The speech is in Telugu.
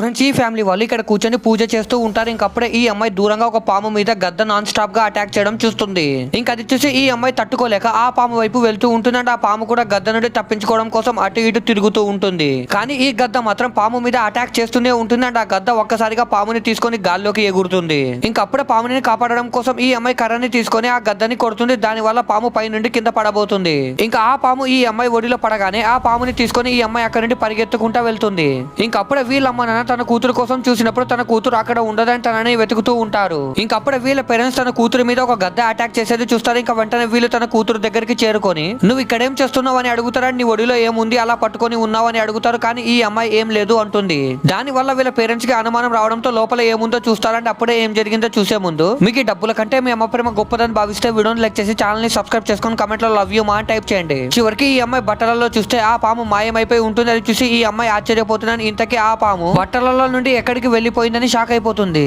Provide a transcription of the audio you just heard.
ఫ్రెండ్స్ ఈ ఫ్యామిలీ వాళ్ళు ఇక్కడ కూర్చొని పూజ చేస్తూ ఉంటారు. ఇంకప్పుడే ఈ అమ్మాయి దూరంగా ఒక పాము మీద గద్ద నాన్ స్టాప్గా అటాక్ చేయడం చూస్తుంది. ఇంకా అది చూసి ఈ అమ్మాయి తట్టుకోలేక ఆ పాము వైపు వెళ్తూ ఉంటుందంటే. ఆ పాము కూడా గద్ద నుండి తప్పించుకోవడం కోసం అటు ఇటు తిరుగుతూ ఉంటుంది. కానీ ఈ గద్ద మాత్రం పాము మీద అటాక్ చేస్తూనే ఉంటుంది ఆ గద్ద ఒక్కసారిగా పాముని తీసుకొని గాల్లోకి ఎగురుతుంది. ఇంకప్పుడే పాముని కాపాడడం కోసం ఈ అమ్మాయి కర్రని తీసుకొని ఆ గద్దని కొడుతుంది. దాని వల్ల పాము పై నుండి కింద పడబోతుంది. ఇంకా ఆ పాము ఈ అమ్మాయి ఒడిలో పడగానే ఆ పాముని తీసుకొని ఈ అమ్మాయి అక్కడి నుండి పరిగెత్తుకుంటా వెళ్తుంది. ఇంకప్పుడే వీళ్ళమ్మ నాన్న తన కూతురు కోసం చూసినప్పుడు తన కూతురు అక్కడ ఉండదని తనని వెతుకుతూ ఉంటారు. ఇంకప్పుడు వీళ్ళ పేరెంట్స్ తన కూతురు మీద ఒక గద్ద అటాక్ చేసేది చూస్తారు. ఇంకా వెంటనే వీళ్ళు తన కూతురు దగ్గరికి చేరుకొని నువ్వు ఇక్కడేం చేస్తున్నావు? అని అడుగుతారని నీ ఒడిలో ఏముంది? అలా పట్టుకొని ఉన్నావు అని అడుగుతారు. కానీ ఈ అమ్మాయి ఏం లేదు అంటుంది. దాని వల్ల వీళ్ళ పేరెంట్స్కి అనుమానం రావడంతో లోపల ఏముందో చూస్తారంటే అప్పుడే ఏం జరిగిందో చూసే ముందు మీకు ఈ డబ్బుల కంటే మీ అమ్మ ప్రేమ గొప్పదని భావిస్తే వీడియోని లైక్ చేసి ఛానల్ని సబ్స్క్రైబ్ చేసుకొని కమెంట్లో లవ్ యూ మా టైప్ చేయండి. చివరికి ఈ అమ్మాయి బట్టలలో చూస్తే ఆ పాము మాయమైపోయి ఉంటుంది అది చూసి ఈ అమ్మాయి ఆశ్చర్యపోతుందని ఇంతకీ ఆ పాము బట్టలలో నుండి ఎక్కడికి వెళ్ళిపోయిందని షాక్ అయిపోతుంది.